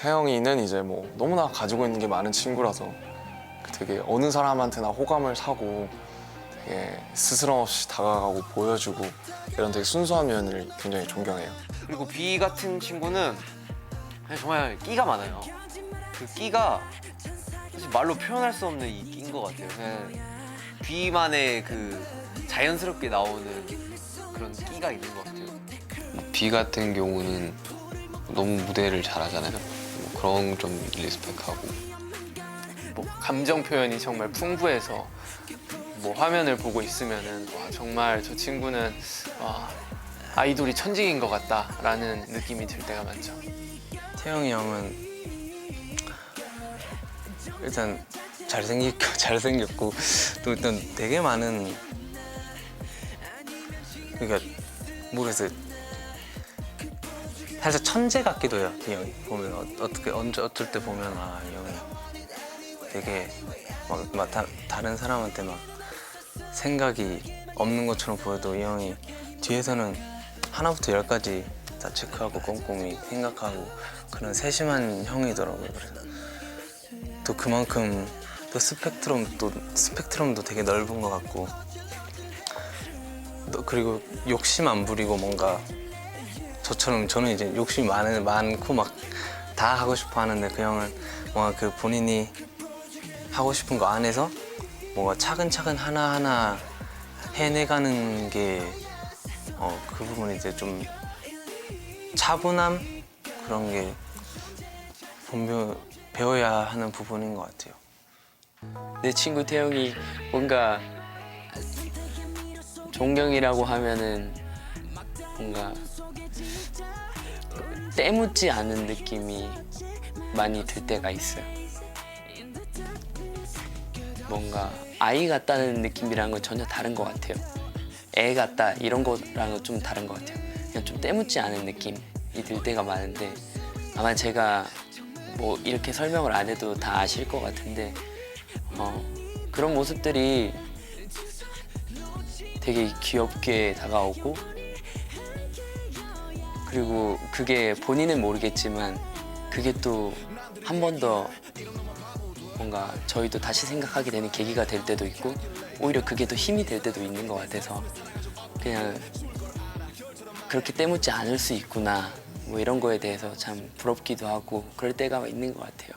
태영이는 이제 뭐 너무나 가지고 있는 게 많은 친구라서 그 되게 어느 사람한테나 호감을 사고 되게 스스럼 없이 다가가고 보여주고 이런 되게 순수한 면을 굉장히 존경해요. 그리고 B 같은 친구는 정말 끼가 많아요. 그 끼가 사실 말로 표현할 수 없는 이 끼인 것 같아요. 그냥 B만의 그 자연스럽게 나오는 그런 끼가 있는 것 같아요. B 같은 경우는 너무 무대를 잘하잖아요. 뭐 그런 좀 리스펙하고 뭐 감정 표현이 정말 풍부해서 뭐 화면을 보고 있으면은 와 정말 저 친구는 와 아이돌이 천직인 것 같다라는 느낌이 들 때가 많죠. 태영이 형은 일단 잘생겼고 잘생겼고 또 일단 되게 많은 그러니까 모르겠어요 살짝 천재 같기도 해요 이 형이 보면 어, 어떻게 언제 어떨 때 보면 아 이 형이 되게 막, 막 다, 다른 사람한테 막 생각이 없는 것처럼 보여도 이 형이 뒤에서는 하나부터 열까지 다 체크하고 꼼꼼히 생각하고 그런 세심한 형이더라고요. 그래서 또 그만큼 또 스펙트럼 또 스펙트럼도 되게 넓은 것 같고 또 그리고 욕심 안 부리고 뭔가 저처럼 저는 이제 욕심이 많은 많고 막 다 하고 싶어 하는데 그 형은 뭔가 그 본인이 하고 싶은 거 안에서 뭔가 차근차근 하나하나 해내가는 게 어, 그 부분이 이제 좀 차분함 그런 게 분명 배워야 하는 부분인 것 같아요. 내 친구 태영이 뭔가 존경이라고 하면은 뭔가 때묻지 않은 느낌이 많이 들 때가 있어요. 뭔가 아이 같다는 느낌이랑 건 전혀 다른 것 같아요. 애 같다 이런 거랑은 좀 다른 것 같아요. 그냥 좀 때묻지 않은 느낌이 들 때가 많은데 아마 제가 뭐 이렇게 설명을 안 해도 다 아실 것 같은데 어, 그런 모습들이 되게 귀엽게 다가오고 그리고 그게 본인은 모르겠지만 그게 또 한 번 더 뭔가 저희도 다시 생각하게 되는 계기가 될 때도 있고 오히려 그게 더 힘이 될 때도 있는 것 같아서 그냥 그렇게 때묻지 않을 수 있구나 뭐 이런 거에 대해서 참 부럽기도 하고 그럴 때가 있는 것 같아요.